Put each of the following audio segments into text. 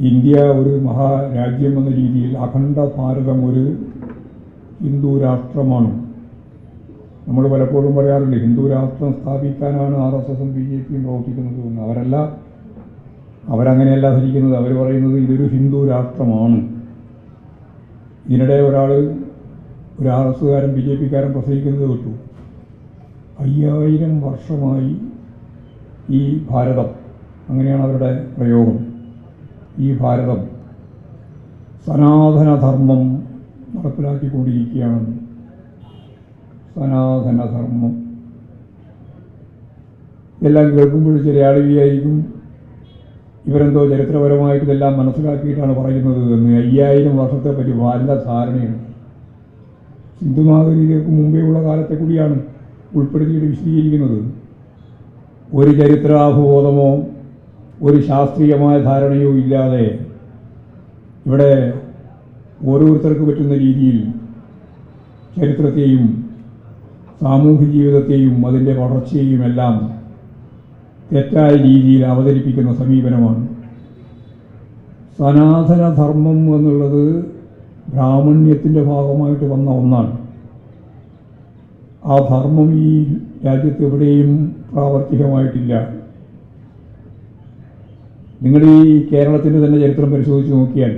India ഒരു മഹാരാജ്യം എന്ന രീതിയിൽ അഖണ്ഡ ഭാരതം ഒരു ഹിന്ദു രാഷ്ട്രമാണ്. നമ്മൾ പലപ്പോഴും പറയാറുണ്ട് ഹിന്ദു രാഷ്ട്രം സ്ഥാപിക്കാനാണ് ആർ എസ് എസും ബി ജെ പിയും പ്രവർത്തിക്കുന്നത് എന്ന്. അവരല്ല അവരങ്ങനെയല്ല ധരിക്കുന്നത് അവർ പറയുന്നത് ഇതൊരു ഹിന്ദു രാഷ്ട്രമാണ്. ഇതിനിടെ ഒരാൾ ഒരു ആർ എസ്സുകാരൻ ബി ജെ പിക്കാരൻ പ്രസംഗിക്കുന്നത് കേട്ടു. അയ്യായിരം വർഷമായി ഈ ഭാരതം അങ്ങനെയാണ് അവരുടെ പ്രയോഗം. ഈ ഭാരതം സനാതനധർമ്മം നടപ്പിലാക്കിക്കൊണ്ടിരിക്കുകയാണ്. സനാതനധർമ്മം. ഇതെല്ലാം കേൾക്കുമ്പോൾ ചില ആളുകയായിരിക്കും ഇവരെന്തോ ചരിത്രപരമായിട്ട് ഇതെല്ലാം മനസ്സിലാക്കിയിട്ടാണ് പറയുന്നത് എന്ന്. അയ്യായിരം വർഷത്തെ പറ്റി വല്ല ധാരണയാണ്. സിന്ധുനാഗരികൾക്ക് മുമ്പേ ഉള്ള കാലത്തെ കൂടിയാണ് ഉൾപ്പെടുത്തിയിട്ട് വിശദീകരിക്കുന്നത്. ഒരു ചരിത്രാബോധമോ ഒരു ശാസ്ത്രീയമായ ധാരണയോ ഇല്ലാതെ ഇവിടെ ഓരോരുത്തർക്ക് പറ്റുന്ന രീതിയിൽ ചരിത്രത്തെയും സാമൂഹ്യ ജീവിതത്തെയും അതിന്റെ വളർച്ചയെയും എല്ലാം തെറ്റായ രീതിയിൽ അവതരിപ്പിക്കുന്ന സമീപനമാണ്. സനാതനധർമ്മം എന്നുള്ളത് ബ്രാഹ്മണ്യത്തിന്റെ ഭാഗമായിട്ട് വന്ന ഒന്നാണ്. ആ ധർമ്മം ഈ രാജ്യത്ത് എവിടെയും പ്രാവർത്തികമായിട്ടില്ല. നിങ്ങൾ ഈ കേരളത്തിന്റെ തന്നെ ചരിത്രം പരിശോധിച്ച് നോക്കിയാൽ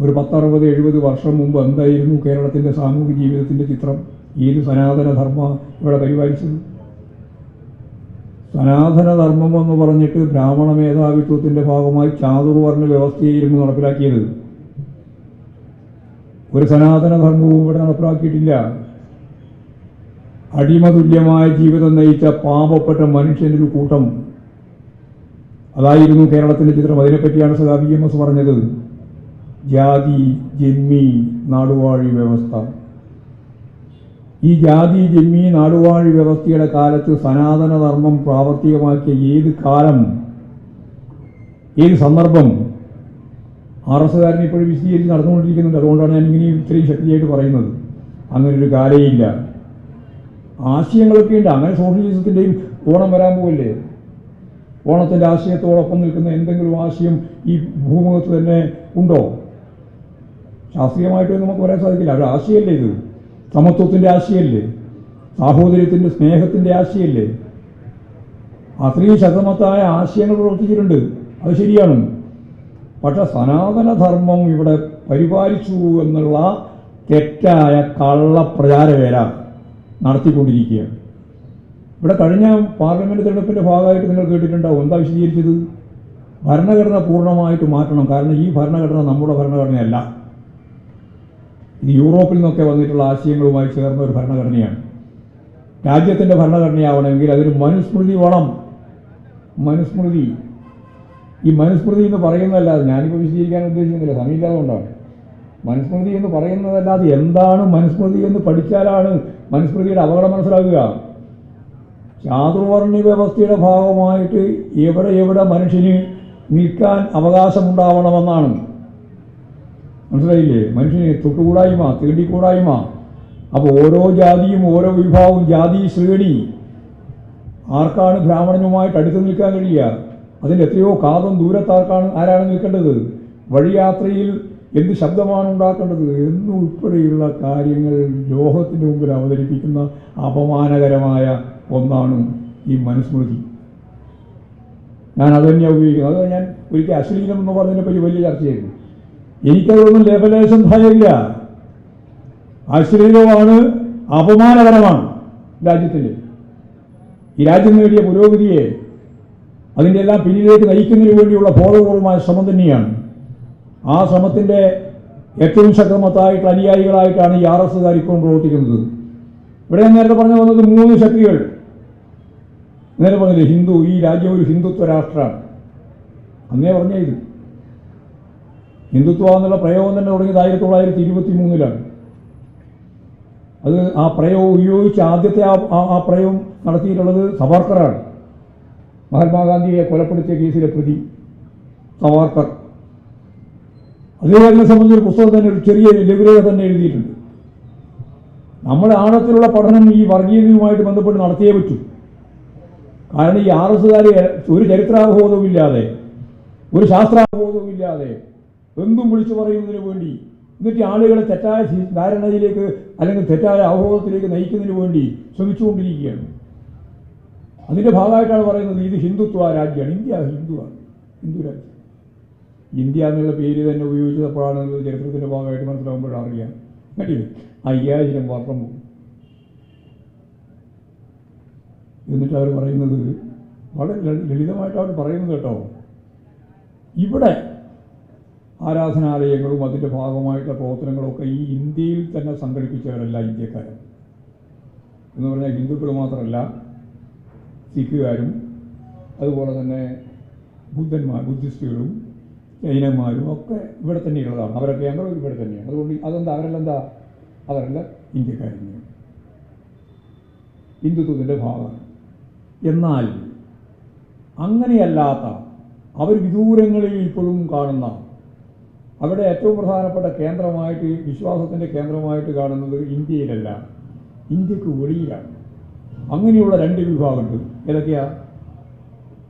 ഒരു പത്തറുപത് എഴുപത് വർഷം മുമ്പ് എന്തായിരുന്നു കേരളത്തിന്റെ സാമൂഹിക ജീവിതത്തിന്റെ ചിത്രം? ഏത് സനാതനധർമ്മ ഇവിടെ പരിപാലിച്ചത്? സനാതനധർമ്മം എന്ന് പറഞ്ഞിട്ട് ബ്രാഹ്മണ മേധാവിത്വത്തിന്റെ ഭാഗമായി ചാതുർവർണ വ്യവസ്ഥയായിരുന്നു നടപ്പിലാക്കിയത്. ഒരു സനാതനധർമ്മവും ഇവിടെ നടപ്പിലാക്കിയിട്ടില്ല. അടിമതുല്യമായ ജീവിതം നയിച്ച പാവപ്പെട്ട മനുഷ്യനൊരു കൂട്ടം അതായിരുന്നു കേരളത്തിന്റെ ചിത്രം. അതിനെപ്പറ്റിയാണ് സദാ ബി എം എസ് പറഞ്ഞത്. ജാതി ജന്മി നാടുവാഴി വ്യവസ്ഥ. ഈ ജാതി ജന്മി നാടുവാഴി വ്യവസ്ഥയുടെ കാലത്ത് സനാതനധർമ്മം പ്രാവർത്തികമാക്കിയ ഏത് കാലം ഏത് സന്ദർഭം ആർ എസ് എസ്സുകാരൻ ഇപ്പോഴും വിശദീകരിച്ച് നടന്നുകൊണ്ടിരിക്കുന്നുണ്ട്. അതുകൊണ്ടാണ് ഞാൻ ഇങ്ങനെ ഇത്രയും ശക്തിയായിട്ട് പറയുന്നത്. അങ്ങനൊരു കാലയില്ല ആശയങ്ങളൊക്കെ ഉണ്ട്. അങ്ങനെ സോഷ്യലിസത്തിന്റെയും ഓണം വരാൻ പോകല്ലേ ഓണത്തിന്റെ ആശയത്തോടൊപ്പം നിൽക്കുന്ന എന്തെങ്കിലും ആശയം ഈ ഭൂമുഖത്ത് തന്നെ ഉണ്ടോ? ശാസ്ത്രീയമായിട്ട് നമുക്ക് പറയാൻ സാധിക്കില്ല. ഒരു ആശയമല്ലേ ഇത്? സമത്വത്തിന്റെ ആശയമല്ലേ സാഹോദര്യത്തിന്റെ സ്നേഹത്തിന്റെ ആശയമല്ലേ അത്രയും ശക്തമത്തായ ആശയങ്ങൾ പ്രവർത്തിച്ചിട്ടുണ്ട്. അത് ശരിയാണ്. പക്ഷെ സനാതനധർമ്മം ഇവിടെ പരിപാലിച്ചു എന്നുള്ള തെറ്റായ കള്ളപ്രചാരവേല നടത്തിക്കൊണ്ടിരിക്കുകയാണ്. ഇവിടെ കഴിഞ്ഞ പാർലമെന്റ് തിരഞ്ഞെടുപ്പിന്റെ ഭാഗമായിട്ട് നിങ്ങൾ കേട്ടിട്ടുണ്ടാവും എന്താ വിശദീകരിച്ചത്? ഭരണഘടന പൂർണമായിട്ട് മാറ്റണം. കാരണം ഈ ഭരണഘടന നമ്മുടെ ഭരണഘടനയല്ല. ഇത് യൂറോപ്പിൽ നിന്നൊക്കെ വന്നിട്ടുള്ള ആശയങ്ങളുമായി ചേർന്ന ഒരു ഭരണഘടനയാണ്. രാജ്യത്തിന്റെ ഭരണഘടനയാവണമെങ്കിൽ അതിന് മനുസ്മൃതി വേണം. മനുസ്മൃതി. ഈ മനുസ്മൃതി എന്ന് പറയുന്നതല്ലാതെ ഞാനിപ്പോൾ വിശദീകരിക്കാൻ ഉദ്ദേശിക്കുന്നില്ല. സമയമില്ലാതുകൊണ്ടാണ് മനുസ്മൃതി എന്ന് പറയുന്നതല്ലാതെ എന്താണ് മനുസ്മൃതി എന്ന് പഠിച്ചാലാണ് മനുസ്മൃതിയുടെ അപകടം മനസ്സിലാക്കുക? ചാതുർവർണ വ്യവസ്ഥയുടെ ഭാഗമായിട്ട് എവിടെ എവിടെ മനുഷ്യന് നിൽക്കാൻ അവകാശമുണ്ടാവണമെന്നാണ്. മനസ്സിലായില്ലേ? മനുഷ്യന് തൊട്ടുകൂടായ്മ തീണ്ടിക്കൂടായ്മ അപ്പോൾ ഓരോ ജാതിയും ഓരോ വിഭാഗവും ജാതി ശ്രേണി. ആർക്കാണ് ബ്രാഹ്മണനുമായിട്ട് അടുത്ത് നിൽക്കാൻ കഴിയുക? അതിന്റെ എത്രയോ കാതും ദൂരത്താർക്കാണ് ആരാണ് നിൽക്കേണ്ടത്? വഴിയാത്രയിൽ എന്ത് ശബ്ദമാണ് ഉണ്ടാക്കേണ്ടത്? എന്നുൾപ്പെടെയുള്ള കാര്യങ്ങൾ ലോകത്തിന്റെ മുമ്പിൽ അവതരിപ്പിക്കുന്ന അപമാനകരമായ ഒന്നാണ് ഈ മനുസ്മൃതി. ഞാൻ അത് തന്നെയാണ് ഉപയോഗിക്കുന്നത്. അത് ഞാൻ ഒരിക്കൽ അശ്ലീലം എന്ന് പറഞ്ഞതിനെ പറ്റി വലിയ ചർച്ചയായിരുന്നു. എനിക്കതൊന്നും ലേപലേശം ഭയമില്ല അശ്ലീലമാണ് അപമാനകരമാണ് രാജ്യത്തിന്റെ. ഈ രാജ്യം നേടിയ പുരോഗതിയെ അതിന്റെ എല്ലാം പിന്നിലേക്ക് നയിക്കുന്നതിന് വേണ്ടിയുള്ള ബോധപൂർവമായ ശ്രമം തന്നെയാണ്. ആ ശ്രമത്തിന്റെ ഏറ്റവും ശക്തമത്തായിട്ട് അനുയായികളായിട്ടാണ് ഈ ആർ എസ്സുകാർ ഇപ്പോഴും പ്രവർത്തിക്കുന്നത്. ഇവിടെ ഞാൻ നേരത്തെ പറഞ്ഞു വന്നത് മൂന്ന് ശക്തികൾ. നേരെ പറഞ്ഞില്ലേ ഹിന്ദു ഈ രാജ്യം ഒരു ഹിന്ദുത്വ രാഷ്ട്രമാണ്. അന്നേ പറഞ്ഞേ ഇത് ഹിന്ദുത്വ എന്നുള്ള പ്രയോഗം തന്നെ തുടങ്ങിയത് ആയിരത്തി തൊള്ളായിരത്തി ഇരുപത്തി മൂന്നിലാണ് അത് ആ പ്രയോഗം ഉപയോഗിച്ച് ആദ്യത്തെ ആ ആ- പ്രയോഗം നടത്തിയിട്ടുള്ളത് സവാർക്കറാണ്. മഹാത്മാഗാന്ധിയെ കൊലപ്പെടുത്തിയ കേസിലെ പ്രതി സവാർക്കർ. അദ്ദേഹത്തിനെ സംബന്ധിച്ച് പുസ്തകം തന്നെ ഒരു ചെറിയ ലഘുരേഖ തന്നെ എഴുതിയിട്ടുണ്ട്. നമ്മുടെ ആഴത്തിലുള്ള പഠനം ഈ വർഗീയതയുമായിട്ട് ബന്ധപ്പെട്ട് നടത്തിയേ പറ്റൂ. കാരണം ഈ ആർ എസ്സുകാർ ഒരു ചരിത്രാബോധവുമില്ലാതെ ഒരു ശാസ്ത്രാബോധവും ഇല്ലാതെ എന്തും വിളിച്ചു പറയുന്നതിന് വേണ്ടി എന്നിട്ട് ആളുകളെ തെറ്റായ ധാരണയിലേക്ക് അല്ലെങ്കിൽ തെറ്റായ അവബോധത്തിലേക്ക് നയിക്കുന്നതിന് വേണ്ടി ശ്രമിച്ചുകൊണ്ടിരിക്കുകയാണ്. അതിന്റെ ഭാഗമായിട്ടാണ് പറയുന്നത് ഇത് ഹിന്ദുത്വ രാജ്യമാണ്. ഇന്ത്യ ഹിന്ദുവാണ്. ഹിന്ദു രാജ്യം. ഇന്ത്യ എന്നുള്ള പേര് തന്നെ ഉപയോഗിച്ചപ്പോഴാണ് ചരിത്രത്തിന്റെ ഭാഗമായിട്ട് മനസ്സിലാകുമ്പോഴാണ് അറിയാം കണ്ടില്ലേ അയ്യായിരം വർഷം മുമ്പ്. എന്നിട്ട് അവർ പറയുന്നത് വളരെ ലളി- ലളിതമായിട്ട് അവർ പറയുന്നത് കേട്ടോ. ഇവിടെ ആരാധനാലയങ്ങളും അതിന്റെ ഭാഗമായിട്ടുള്ള പ്രവർത്തനങ്ങളും ഒക്കെ ഈ ഇന്ത്യയിൽ തന്നെ സംഘടിപ്പിച്ചവരല്ല ഇന്ത്യക്കാർ എന്ന് പറഞ്ഞാൽ ഹിന്ദുക്കൾ മാത്രമല്ല സിഖുകാരും അതുപോലെ തന്നെ ബുദ്ധന്മാർ ബുദ്ധിസ്റ്റുകളും ജൈനന്മാരും ഒക്കെ ഇവിടെ തന്നെയുള്ളതാണ്. അവരൊക്കെ ഞങ്ങളും ഇവിടെ തന്നെയാണ്. അതുകൊണ്ട് അതെന്താ അവരെല്ലാം എന്താ അവരെല്ലാം ഇന്ത്യക്കാർ ഹിന്ദുത്വത്തിന്റെ ഭാഗമാണ്. എന്നാൽ അങ്ങനെയല്ലാത്ത അവർ വിദൂരങ്ങളിൽ ഇപ്പോഴും കാണുന്ന അവിടെ ഏറ്റവും പ്രധാനപ്പെട്ട കേന്ദ്രമായിട്ട് വിശ്വാസത്തിന്റെ കേന്ദ്രമായിട്ട് കാണുന്നത് ഇന്ത്യയിലല്ല ഇന്ത്യയ്ക്ക് വെളിയിലാണ്. അങ്ങനെയുള്ള രണ്ട് വിഭാഗമുണ്ട്. ഏതൊക്കെയാ?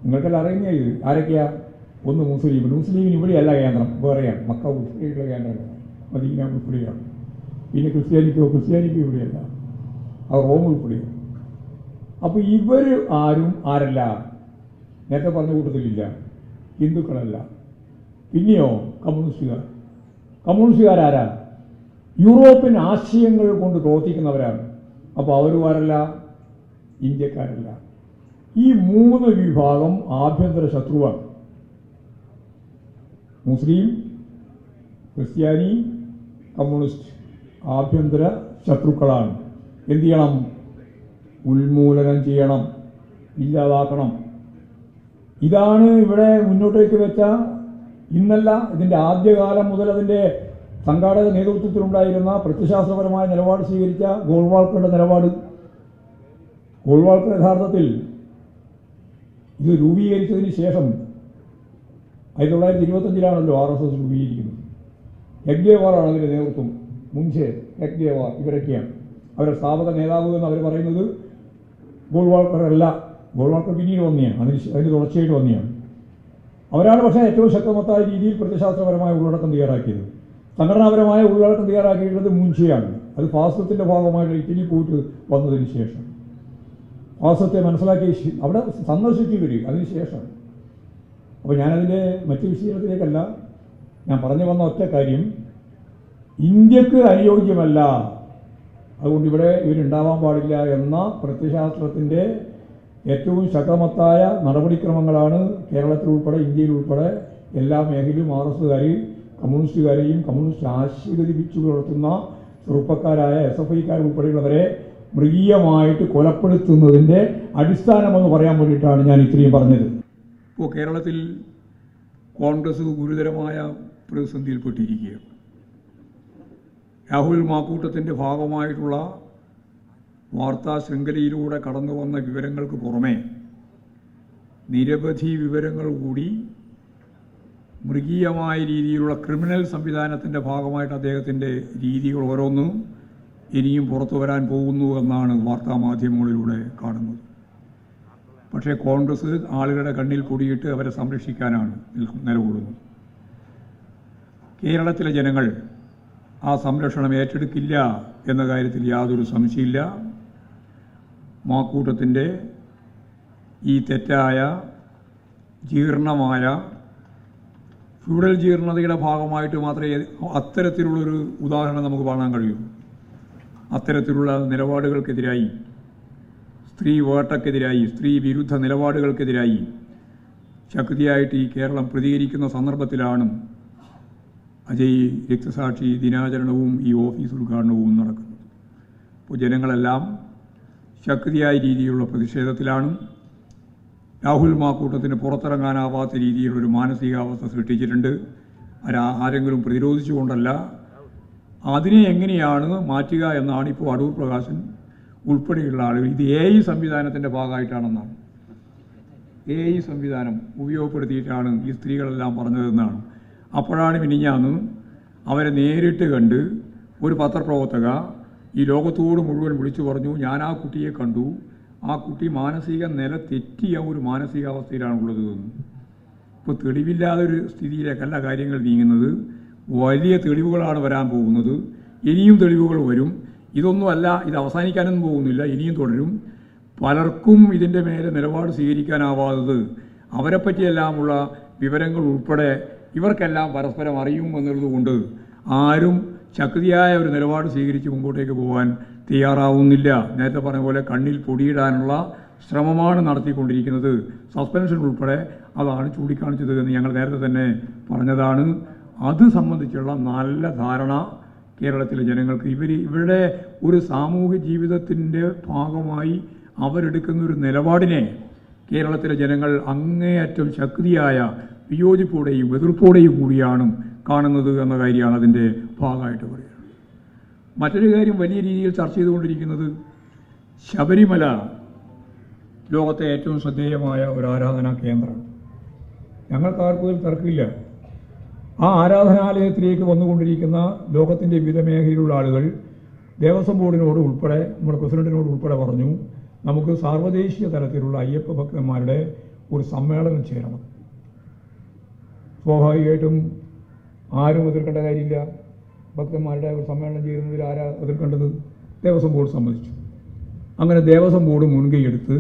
നിങ്ങൾക്കെല്ലാം അറിയുന്ന ആരൊക്കെയാ? ഒന്ന് മുസ്ലിം. മുസ്ലിമിന് ഇവിടെയല്ല കേന്ദ്രം. വേറെയാണ് മക്ക ഉൾപ്പെടെയുള്ള കേന്ദ്രമാണ് മദീന ഉൾപ്പെടെയാണ്. പിന്നെ ക്രിസ്ത്യാനിക്കോ? ക്രിസ്ത്യാനിക്കോ ഇവിടെയല്ല. അത് റോം ഉൾപ്പെടെയാണ്. അപ്പോൾ ഇവർ ആരും ആരല്ല. നേരത്തെ പറഞ്ഞ കൂട്ടത്തിലില്ല. ഹിന്ദുക്കളല്ല. പിന്നെയോ കമ്മ്യൂണിസ്റ്റുകാർ. കമ്മ്യൂണിസ്റ്റുകാരാരാ? യൂറോപ്യൻ ആശയങ്ങൾ കൊണ്ട് പ്രവർത്തിക്കുന്നവരാണ്. അപ്പോൾ അവരും ആരല്ല ഇന്ത്യക്കാരല്ല. ഈ മൂന്ന് വിഭാഗം ആഭ്യന്തര ശത്രുവാണ്. മുസ്ലിം ക്രിസ്ത്യാനി കമ്മ്യൂണിസ്റ്റ് ആഭ്യന്തര ശത്രുക്കളാണ്. എന്ത് ചെയ്യണം? ഉന്മൂലനം ചെയ്യണം ഇല്ലാതാക്കണം. ഇതാണ് ഇവിടെ മുന്നോട്ടേക്ക് വെച്ച ഇന്നല്ല ഇതിന്റെ ആദ്യകാലം മുതൽ അതിന്റെ സംഘാടക നേതൃത്വത്തിലുണ്ടായിരുന്ന പ്രത്യശാസ്ത്രപരമായ നിലപാട് സ്വീകരിച്ച ഗോൾവാൾക്കറുടെ നിലപാട്. ഗോൾവാൾക്കർ യഥാർത്ഥത്തിൽ ഇത് രൂപീകരിച്ചതിന് ശേഷം ആയിരത്തി തൊള്ളായിരത്തി ഇരുപത്തഞ്ചിലാണല്ലോ ആർ എസ് എസ് രൂപീകരിക്കുന്നത്. യജ്ഞവാറാണ് അതിന്റെ നേതൃത്വം. മുൻഷേ യജ്ഞവാർ ഇവരൊക്കെയാണ്. അവരുടെ സ്ഥാപക നേതാവ് എന്ന് അവർ പറയുന്നത് ഗോൾവാൾക്കർ അല്ല. ഗോൾവാൾക്കർ പിന്നീട് വന്നെയാണ് അതിന് അതിന് തുടർച്ചയായിട്ട് വന്നെയാണ് അവരാണ് പക്ഷേ ഏറ്റവും ശക്തമത്തായ രീതിയിൽ പ്രത്യശാസ്ത്രപരമായ ഉള്ളടക്കം തയ്യാറാക്കിയത്. സംഘടനാപരമായ ഉള്ളടക്കം തയ്യാറാക്കിയിട്ടുള്ളത് മുൻഷിയാണ്. അത് ഫാസത്തിന്റെ ഭാഗമായിട്ട് ഇറ്റലി പോയിട്ട് വന്നതിന് ശേഷം. ഫാസത്തെ മനസ്സിലാക്കിയ അവിടെ സന്ദർശിച്ചു വരിക അതിന് ശേഷം. അപ്പോൾ ഞാനതിന്റെ മറ്റു വിശദീകരണത്തിലേക്കല്ല. ഞാൻ പറഞ്ഞു വന്ന ഒറ്റ കാര്യം. ഇന്ത്യയ്ക്ക് അനുയോജ്യമല്ല. അതുകൊണ്ട് ഇവിടെ ഇവരുണ്ടാവാൻ പാടില്ല എന്ന പ്രത്യശാസ്ത്രത്തിന്റെ ഏറ്റവും ശക്തമത്തായ നടപടിക്രമങ്ങളാണ് കേരളത്തിൽ ഉൾപ്പെടെ ഇന്ത്യയിൽ ഉൾപ്പെടെ എല്ലാ മേഖലയിലും ആർ എസ്സുകാരെയും കമ്മ്യൂണിസ്റ്റുകാരെയും കമ്മ്യൂണിസ്റ്റ് ആശീർവദിപ്പിച്ചു പുലർത്തുന്ന ചെറുപ്പക്കാരായ എസ് എഫ് ഐക്കാർ ഉൾപ്പെടെയുള്ളവരെ മൃഗീയമായിട്ട് കൊലപ്പെടുത്തുന്നതിന്റെ അടിസ്ഥാനമെന്ന് പറയാൻ വേണ്ടിയിട്ടാണ് ഞാൻ ഇത്രയും പറഞ്ഞത്. ഇപ്പോൾ കേരളത്തിൽ കോൺഗ്രസ് ഗുരുതരമായ പ്രതിസന്ധിയിൽപ്പെട്ടിരിക്കുകയാണ്. രാഹുൽ മാക്കൂട്ടത്തിന്റെ ഭാഗമായിട്ടുള്ള വാർത്താ ശൃംഖലയിലൂടെ കടന്നു വന്ന വിവരങ്ങൾക്ക് പുറമെ നിരവധി വിവരങ്ങൾ കൂടി മൃഗീയമായ രീതിയിലുള്ള ക്രിമിനൽ സംവിധാനത്തിന്റെ ഭാഗമായിട്ട് അദ്ദേഹത്തിന്റെ രീതികൾ ഓരോന്നും ഇനിയും പുറത്തു വരാൻ പോകുന്നു എന്നാണ് വാർത്താ മാധ്യമങ്ങളിലൂടെ കാണുന്നത്. പക്ഷേ കോൺഗ്രസ് ആളുകളുടെ കണ്ണിൽ കൂടിയിട്ട് അവരെ സംരക്ഷിക്കാനാണ് നിലകൊള്ളുന്നത്. കേരളത്തിലെ ജനങ്ങൾ ആ സംരക്ഷണം ഏറ്റെടുക്കില്ല എന്ന കാര്യത്തിൽ യാതൊരു സംശയമില്ല മാക്കൂട്ടത്തിന്റെ ഈ തെറ്റായ ജീർണമായ ഫ്യൂഡൽ ജീർണതയുടെ ഭാഗമായിട്ട് മാത്രമേ അത്തരത്തിലുള്ളൊരു ഉദാഹരണം നമുക്ക് കാണാൻ കഴിയൂ. അത്തരത്തിലുള്ള നിലപാടുകൾക്കെതിരായി സ്ത്രീ വേട്ടക്കെതിരായി സ്ത്രീ വിരുദ്ധ നിലപാടുകൾക്കെതിരായി ശക്തിയായിട്ട് ഈ കേരളം പ്രതികരിക്കുന്ന സന്ദർഭത്തിലാണ് അജയ് രക്തസാക്ഷി ദിനാചരണവും ഈ ഓഫീസ് ഉദ്ഘാടനവും നടക്കുന്നു. അപ്പോൾ ജനങ്ങളെല്ലാം ശക്തിയായ രീതിയിലുള്ള പ്രതിഷേധത്തിലാണ്. രാഹുൽ മാക്കൂട്ടത്തിന് പുറത്തിറങ്ങാനാവാത്ത രീതിയിലൊരു മാനസികാവസ്ഥ സൃഷ്ടിച്ചിട്ടുണ്ട്. ആരാ ആരെങ്കിലും പ്രതിരോധിച്ചുകൊണ്ടല്ല. അതിനെ എങ്ങനെയാണ് മാറ്റുക എന്നാണ് ഇപ്പോൾ അടൂർ പ്രകാശൻ ഉൾപ്പെടെയുള്ള ആളുകൾ. ഇത് എ ഐ സംവിധാനത്തിന്റെ ഭാഗമായിട്ടാണെന്നാണ്. എ ഐ സംവിധാനം ഉപയോഗപ്പെടുത്തിയിട്ടാണ് ഈ സ്ത്രീകളെല്ലാം പറഞ്ഞതെന്നാണ്. അപ്പോഴാണ് മിനിഞ്ഞാന്ന് അവരെ നേരിട്ട് കണ്ട് ഒരു പത്രപ്രവർത്തക ഈ ലോകത്തോട് മുഴുവൻ വിളിച്ചു പറഞ്ഞു ഞാൻ ആ കുട്ടിയെ കണ്ടു. ആ കുട്ടി മാനസിക നില തെറ്റിയ ഒരു മാനസികാവസ്ഥയിലാണുള്ളത് എന്ന്. ഇപ്പോൾ തെളിവില്ലാതെ ഒരു സ്ഥിതിയിലേക്കല്ല കാര്യങ്ങൾ നീങ്ങുന്നത്. വലിയ തെളിവുകളാണ് വരാൻ പോകുന്നത്. ഇനിയും തെളിവുകൾ വരും. ഇതൊന്നുമല്ല ഇത് അവസാനിക്കാനൊന്നും പോകുന്നില്ല ഇനിയും തുടരും. പലർക്കും ഇതിന്റെ മേലെ നിലപാട് സ്വീകരിക്കാനാവാത്തത്. അവരെപ്പറ്റിയെല്ലാമുള്ള വിവരങ്ങൾ ഉൾപ്പെടെ ഇവർക്കെല്ലാം പരസ്പരം അറിയും എന്നുള്ളതുകൊണ്ട് ആരും ശക്തിയായ ഒരു നിലപാട് സ്വീകരിച്ച് മുമ്പോട്ടേക്ക് പോകാൻ തയ്യാറാവുന്നില്ല. നേരത്തെ പറഞ്ഞ പോലെ കണ്ണിൽ പൊടിയിടാനുള്ള ശ്രമമാണ് നടത്തിക്കൊണ്ടിരിക്കുന്നത്. സസ്പെൻഷൻ ഉൾപ്പെടെ അതാണ് ചൂണ്ടിക്കാണിച്ചത് എന്ന് ഞങ്ങൾ നേരത്തെ തന്നെ പറഞ്ഞതാണ്. അത് സംബന്ധിച്ചുള്ള നല്ല ധാരണ കേരളത്തിലെ ജനങ്ങൾക്ക്. ഇവർ ഇവരുടെ ഒരു സാമൂഹ്യ ജീവിതത്തിന്റെ ഭാഗമായി അവരെടുക്കുന്ന ഒരു നിലപാടിനെ കേരളത്തിലെ ജനങ്ങൾ അങ്ങേയറ്റം ശക്തിയായ വിയോജിപ്പോടെയും എതിർപ്പോടെയും കൂടിയാണ് കാണുന്നത് എന്ന കാര്യമാണ് അതിന്റെ ഭാഗമായിട്ട് പറയുന്നത് മറ്റൊരു കാര്യം വലിയ രീതിയിൽ ചർച്ച ചെയ്തുകൊണ്ടിരിക്കുന്നത് ശബരിമല ലോകത്തെ ഏറ്റവും ശ്രദ്ധേയമായ ഒരു ആരാധനാ കേന്ദ്രമാണ്. ഞങ്ങൾക്ക് ആർക്കും ഇതിൽ തർക്കമില്ല. ആ ആരാധനാലയത്തിലേക്ക് വന്നുകൊണ്ടിരിക്കുന്ന ലോകത്തിന്റെ വിവിധ മേഖലയിലുള്ള ആളുകൾ ദേവസ്വം ബോർഡിനോട് ഉൾപ്പെടെ നമ്മുടെ പ്രസിഡന്റിനോട് ഉൾപ്പെടെ പറഞ്ഞു നമുക്ക് സാർവദേശീയ തലത്തിലുള്ള അയ്യപ്പ ഭക്തന്മാരുടെ ഒരു സമ്മേളനം ചേരണം. സ്വാഭാവികമായിട്ടും ആരും എതിർക്കേണ്ട കാര്യമില്ല. ഭക്തന്മാരുടെ ഒരു സമ്മേളനം ചെയ്യുന്നതിൽ ആരാ എതിർക്കേണ്ടത്? ദേവസ്വം ബോർഡ് സമ്മതിച്ചു അങ്ങനെ ദേവസ്വം ബോർഡ് മുൻകൈയെടുത്ത്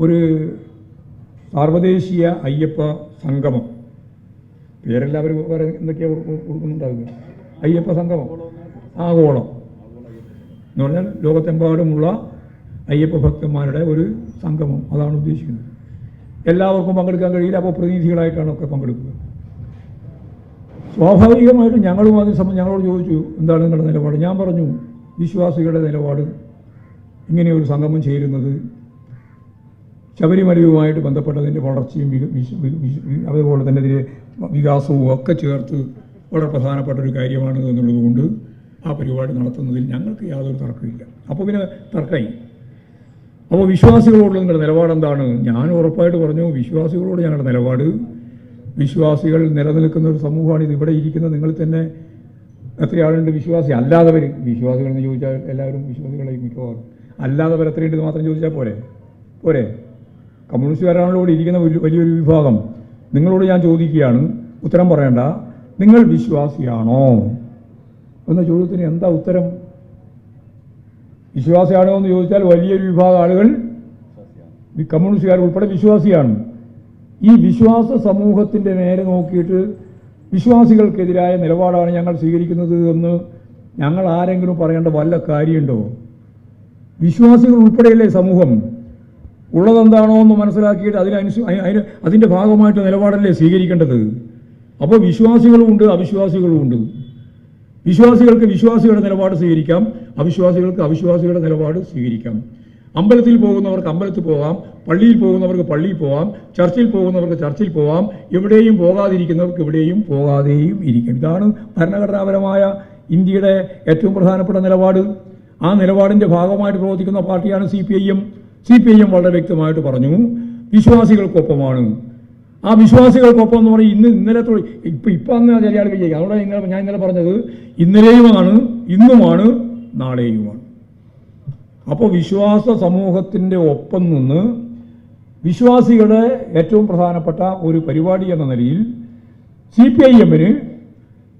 ഒരു സാർവദേശീയ അയ്യപ്പ സംഗമം. പേരെല്ലാവരും വേറെ എന്തൊക്കെയാണ് കൊടുക്കുന്നുണ്ടാവുക? അയ്യപ്പ സംഗമം. ആഗോളം. എന്ന് പറഞ്ഞാൽ ലോകത്തെമ്പാടുമുള്ള അയ്യപ്പ ഭക്തന്മാരുടെ ഒരു സംഗമം. അതാണ് ഉദ്ദേശിക്കുന്നത്. എല്ലാവർക്കും പങ്കെടുക്കാൻ കഴിയില്ല. അപ്പോൾ പ്രതിനിധികളായിട്ടാണ് ഒക്കെ പങ്കെടുക്കുക. സ്വാഭാവികമായിട്ടും ഞങ്ങളും അതിന് സംബന്ധിച്ച് ഞങ്ങളോട് ചോദിച്ചു എന്താണ് നിങ്ങളുടെ നിലപാട്? ഞാൻ പറഞ്ഞു വിശ്വാസികളുടെ നിലപാട് ഇങ്ങനെ ഒരു സംഗമം ചേരുന്നത് ശബരിമലയുമായിട്ട് ബന്ധപ്പെട്ടതിന്റെ വളർച്ചയും അതുപോലെ തന്നെ ഇതിന്റെ വികാസവും ഒക്കെ ചേർത്ത് വളരെ പ്രധാനപ്പെട്ട ഒരു കാര്യമാണ് എന്നുള്ളത് കൊണ്ട് ആ പരിപാടി നടത്തുന്നതിൽ ഞങ്ങൾക്ക് യാതൊരു തർക്കമില്ല അപ്പോൾ പിന്നെ തർക്കമായി. അപ്പോൾ വിശ്വാസികളോടുള്ള നിങ്ങളുടെ നിലപാടെന്താണ് ഞാൻ ഉറപ്പായിട്ട് പറഞ്ഞു വിശ്വാസികളോട് ഞങ്ങളുടെ നിലപാട്. വിശ്വാസികൾ നിലനിൽക്കുന്ന ഒരു സമൂഹമാണ് ഇത്. ഇവിടെ ഇരിക്കുന്ന നിങ്ങൾ തന്നെ എത്രയാളുണ്ട് വിശ്വാസി. അല്ലാത്തവർ വിശ്വാസികൾ എന്ന് ചോദിച്ചാൽ എല്ലാവരും വിശ്വാസികളായി മിക്കവാറും. അല്ലാത്തവർ എത്രയുണ്ട് മാത്രം ചോദിച്ചാൽ പോരെ? പോരെ? കമ്മ്യൂണിസ്റ്റുകാരാണല്ലോ ഇവിടെ ഇരിക്കുന്ന വലിയ- വലിയൊരു വിഭാഗം. നിങ്ങളോട് ഞാൻ ചോദിക്കുകയാണ്. ഉത്തരം പറയണ്ട. നിങ്ങൾ വിശ്വാസിയാണോ? എന്ന ചോദ്യത്തിന് എന്താ ഉത്തരം? വിശ്വാസിയാണോ എന്ന് ചോദിച്ചാൽ വലിയൊരു വിഭാഗം ആളുകൾ ഈ കമ്മ്യൂണിസ്റ്റുകാർ ഉൾപ്പെടെ വിശ്വാസിയാണ്. ഈ വിശ്വാസ സമൂഹത്തിന്റെ നേരെ നോക്കിയിട്ട് വിശ്വാസികൾക്കെതിരായ നിലപാടാണ് ഞങ്ങൾ സ്വീകരിക്കുന്നത് എന്ന് ഞങ്ങൾ ആരെങ്കിലും പറയേണ്ട വല്ല കാര്യമുണ്ടോ? വിശ്വാസികൾ ഉൾപ്പെടെയല്ലേ സമൂഹം? ഉള്ളതെന്താണോ എന്ന് മനസ്സിലാക്കിയിട്ട് അതിനനുസ അതിന് അതിന്റെ ഭാഗമായിട്ട് നിലപാടല്ലേ സ്വീകരിക്കേണ്ടത്? അപ്പോൾ വിശ്വാസികളുമുണ്ട് അവിശ്വാസികളുമുണ്ട് വിശ്വാസികൾക്ക് വിശ്വാസികളുടെ നിലപാട് സ്വീകരിക്കാം. അവിശ്വാസികൾക്ക് അവിശ്വാസികളുടെ നിലപാട് സ്വീകരിക്കാം. അമ്പലത്തിൽ പോകുന്നവർക്ക് അമ്പലത്തിൽ പോകാം. പള്ളിയിൽ പോകുന്നവർക്ക് പള്ളിയിൽ പോകാം. ചർച്ചിൽ പോകുന്നവർക്ക് ചർച്ചിൽ പോകാം. എവിടെയും പോകാതിരിക്കുന്നവർക്ക് എവിടെയും പോകാതെയും ഇരിക്കാം. ഇതാണ് ഭരണഘടനാപരമായ ഇന്ത്യയുടെ ഏറ്റവും പ്രധാനപ്പെട്ട നിലപാട്. ആ നിലപാടിന്റെ ഭാഗമായിട്ട് പ്രവർത്തിക്കുന്ന പാർട്ടിയാണ് C P I M. C P I M വളരെ വ്യക്തമായിട്ട് പറഞ്ഞു. വിശ്വാസികൾക്കൊപ്പമാണ്. ആ വിശ്വാസികൾക്കൊപ്പം എന്ന് പറയും ഇന്ന് ഇന്നലെ ഇപ്പം ഇപ്പം അന്ന് ചില ആളുകൾ വിജയിക്കുക അതുകൊണ്ട് ഇന്നലെ ഞാൻ ഇന്നലെ പറഞ്ഞത് ഇന്നലെയുമാണ് ഇന്നുമാണ് നാളെയുമാണ്. അപ്പോൾ വിശ്വാസ സമൂഹത്തിന്റെ ഒപ്പം നിന്ന് വിശ്വാസികളുടെ ഏറ്റവും പ്രധാനപ്പെട്ട ഒരു പരിപാടി എന്ന നിലയിൽ സി പി ഐ എമ്മിന്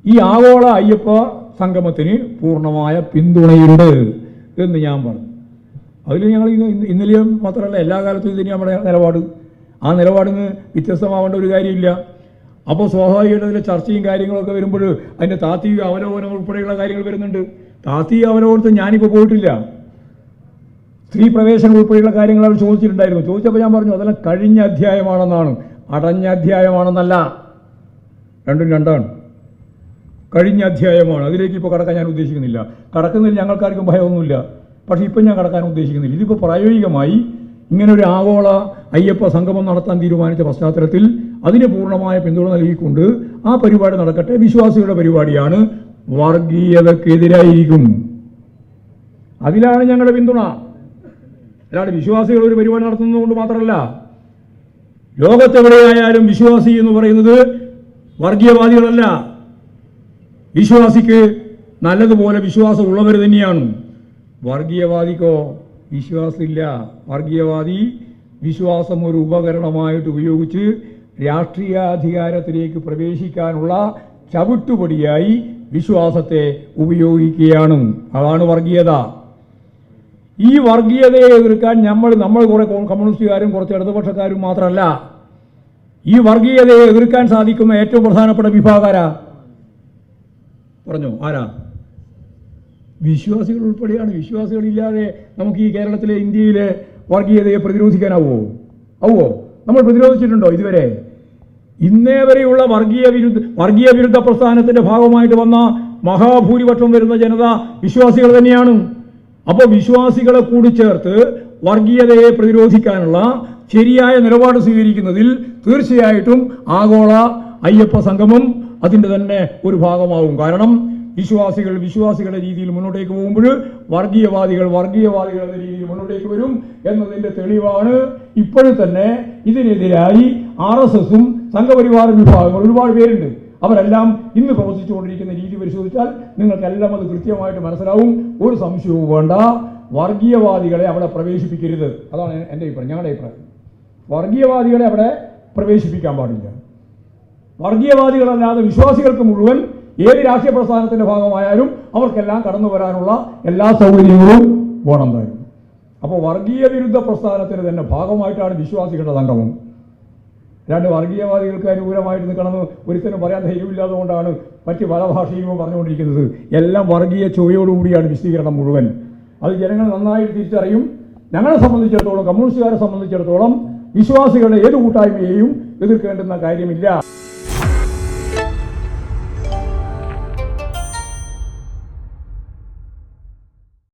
ഈ ആഗോള അയ്യപ്പ സംഗമത്തിന് പൂർണമായ പിന്തുണയുണ്ട് എന്ന് ഞാൻ പറഞ്ഞു. അതിൽ ഞങ്ങൾ ഇന്ന് ഇന്ന് ഇന്നലെയും മാത്രമല്ല എല്ലാ കാലത്തും ഇതിന് നമ്മുടെ നിലപാട് ആ നിലപാടിന് വ്യത്യസ്തമാവേണ്ട ഒരു കാര്യമില്ല. അപ്പോൾ സ്വാഭാവികമായിട്ട് അതിലെ ചർച്ചയും കാര്യങ്ങളൊക്കെ വരുമ്പോൾ അതിന്റെ താത്വിക അവലോകനം ഉൾപ്പെടെയുള്ള കാര്യങ്ങൾ വരുന്നുണ്ട്. താത്വിക അവലോകനത്തിൽ ഞാനിപ്പോൾ പോയിട്ടില്ല. സ്ത്രീ പ്രവേശനം ഉൾപ്പെടെയുള്ള കാര്യങ്ങൾ അവർ ചോദിച്ചിട്ടുണ്ടായിരുന്നു. ചോദിച്ചപ്പോൾ ഞാൻ പറഞ്ഞു അതെല്ലാം കഴിഞ്ഞ അധ്യായമാണെന്നാണ്. അടഞ്ഞ അധ്യായമാണെന്നല്ല. രണ്ടും രണ്ടാണ്. കഴിഞ്ഞ അധ്യായമാണ്. അതിലേക്ക് ഇപ്പോൾ കടക്കാൻ ഞാൻ ഉദ്ദേശിക്കുന്നില്ല. കടക്കുന്നതിൽ ഞങ്ങൾക്കാർക്കും ഭയമൊന്നുമില്ല. പക്ഷേ ഇപ്പം ഞാൻ കടക്കാൻ ഉദ്ദേശിക്കുന്നില്ല. ഇതിപ്പോൾ പ്രായോഗികമായി ഇങ്ങനെ ഒരു ആഗോള അയ്യപ്പ സംഗമം നടത്താൻ തീരുമാനിച്ച പശ്ചാത്തലത്തിൽ അതിന് പൂർണമായ പിന്തുണ നൽകിക്കൊണ്ട് ആ പരിപാടി നടക്കട്ടെ. വിശ്വാസികളുടെ പരിപാടിയാണ്. വർഗീയതക്കെതിരായിരിക്കും. അതിലാണ് ഞങ്ങളുടെ പിന്തുണ. അല്ലാണ്ട് വിശ്വാസികൾ ഒരു പരിപാടി നടത്തുന്നതുകൊണ്ട് മാത്രമല്ല ലോകത്തെവിടെയായാലും വിശ്വാസി എന്ന് പറയുന്നത് വർഗീയവാദികളല്ല. വിശ്വാസിക്ക് നല്ലതുപോലെ വിശ്വാസം ഉള്ളവർ തന്നെയാണ്. വർഗീയവാദിക്കോ വിശ്വാസമില്ല. വർഗീയവാദി വിശ്വാസം ഒരു ഉപകരണമായിട്ട് ഉപയോഗിച്ച് രാഷ്ട്രീയാധികാരത്തിലേക്ക് പ്രവേശിക്കാനുള്ള ചവിട്ടുപടിയായി വിശ്വാസത്തെ ഉപയോഗിക്കുകയാണ്. അതാണ് വർഗീയത. ഈ വർഗീയതയെ എതിർക്കാൻ നമ്മൾ നമ്മൾ കുറെ കമ്മ്യൂണിസ്റ്റുകാരും കുറച്ച് ഇടതുപക്ഷക്കാരും മാത്രമല്ല. ഈ വർഗീയതയെ എതിർക്കാൻ സാധിക്കുന്ന ഏറ്റവും പ്രധാനപ്പെട്ട വിഭാഗാരാ? പറഞ്ഞു ആരാ? വിശ്വാസികൾ ഉൾപ്പെടെയാണ്. വിശ്വാസികളില്ലാതെ നമുക്ക് ഈ കേരളത്തിലെ ഇന്ത്യയിലെ വർഗീയതയെ പ്രതിരോധിക്കാനാവോ ആവോ നമ്മൾ പ്രതിരോധിച്ചിട്ടുണ്ടോ ഇതുവരെ? ഇന്നേ വരെയുള്ള വർഗീയ വിരുദ്ധ വർഗീയ വിരുദ്ധ പ്രസ്ഥാനത്തിന്റെ ഭാഗമായിട്ട് വന്ന മഹാഭൂരിപക്ഷം വരുന്ന ജനത വിശ്വാസികൾ തന്നെയാണ്. അപ്പോൾ വിശ്വാസികളെ കൂടി ചേർത്ത് വർഗീയതയെ പ്രതിരോധിക്കാനുള്ള ശരിയായ നിലപാട് സ്വീകരിക്കുന്നതിൽ തീർച്ചയായിട്ടും ആഗോള അയ്യപ്പ സംഗമം അതിന്റെ തന്നെ ഒരു ഭാഗമാവും കാരണം വിശ്വാസികൾ വിശ്വാസികളുടെ രീതിയിൽ മുന്നോട്ടേക്ക് പോകുമ്പോൾ വർഗീയവാദികൾ വർഗീയവാദികൾ എന്ന രീതിയിൽ മുന്നോട്ടേക്ക് വരും എന്നതിന്റെ തെളിവാണ്. ഇപ്പോഴും തന്നെ ഇതിനെതിരായി ആർ എസ് എസും സംഘപരിവാര വിഭാഗങ്ങൾ ഒരുപാട് പേരുണ്ട്. അവരെല്ലാം ഇന്ന് പ്രവർത്തിച്ചുകൊണ്ടിരിക്കുന്ന രീതി പരിശോധിച്ചാൽ നിങ്ങൾക്കെല്ലാം അത് കൃത്യമായിട്ട് മനസ്സിലാവും. ഒരു സംശയവും വേണ്ട. വർഗീയവാദികളെ അവിടെ പ്രവേശിപ്പിക്കരുത്. അതാണ് എന്റെ അഭിപ്രായം ഞങ്ങളുടെ അഭിപ്രായം. വർഗീയവാദികളെ അവിടെ പ്രവേശിപ്പിക്കാൻ പാടില്ല. വർഗീയവാദികളല്ലാതെ വിശ്വാസികൾക്ക് മുഴുവൻ ഏത് രാഷ്ട്രീയ പ്രസ്ഥാനത്തിന്റെ ഭാഗമായാലും അവർക്കെല്ലാം കടന്നു വരാനുള്ള എല്ലാ സൗകര്യങ്ങളും വേണം താനും അപ്പോൾ വർഗീയ വിരുദ്ധ പ്രസ്ഥാനത്തിന് തന്നെ ഭാഗമായിട്ടാണ് വിശ്വാസികളുടെ സംഗമം. രണ്ട് വർഗീയവാദികൾക്ക് അനുകൂലമായിട്ട് നിൽക്കണമെന്ന് ഒരിക്കലും പറയാൻ ധൈര്യമില്ലാതെ കൊണ്ടാണ് മറ്റ് പല ഭാഷയും പറഞ്ഞുകൊണ്ടിരിക്കുന്നത്. എല്ലാം വർഗീയ ചുവയോടുകൂടിയാണ് വിശദീകരണം മുഴുവൻ. അത് ജനങ്ങൾ നന്നായിട്ട് തിരിച്ചറിയും. ഞങ്ങളെ സംബന്ധിച്ചിടത്തോളം കമ്മ്യൂണിസ്റ്റുകാരെ സംബന്ധിച്ചിടത്തോളം വിശ്വാസികളുടെ ഏത് കൂട്ടായ്മയെയും എതിർക്കേണ്ടുന്ന കാര്യമില്ല.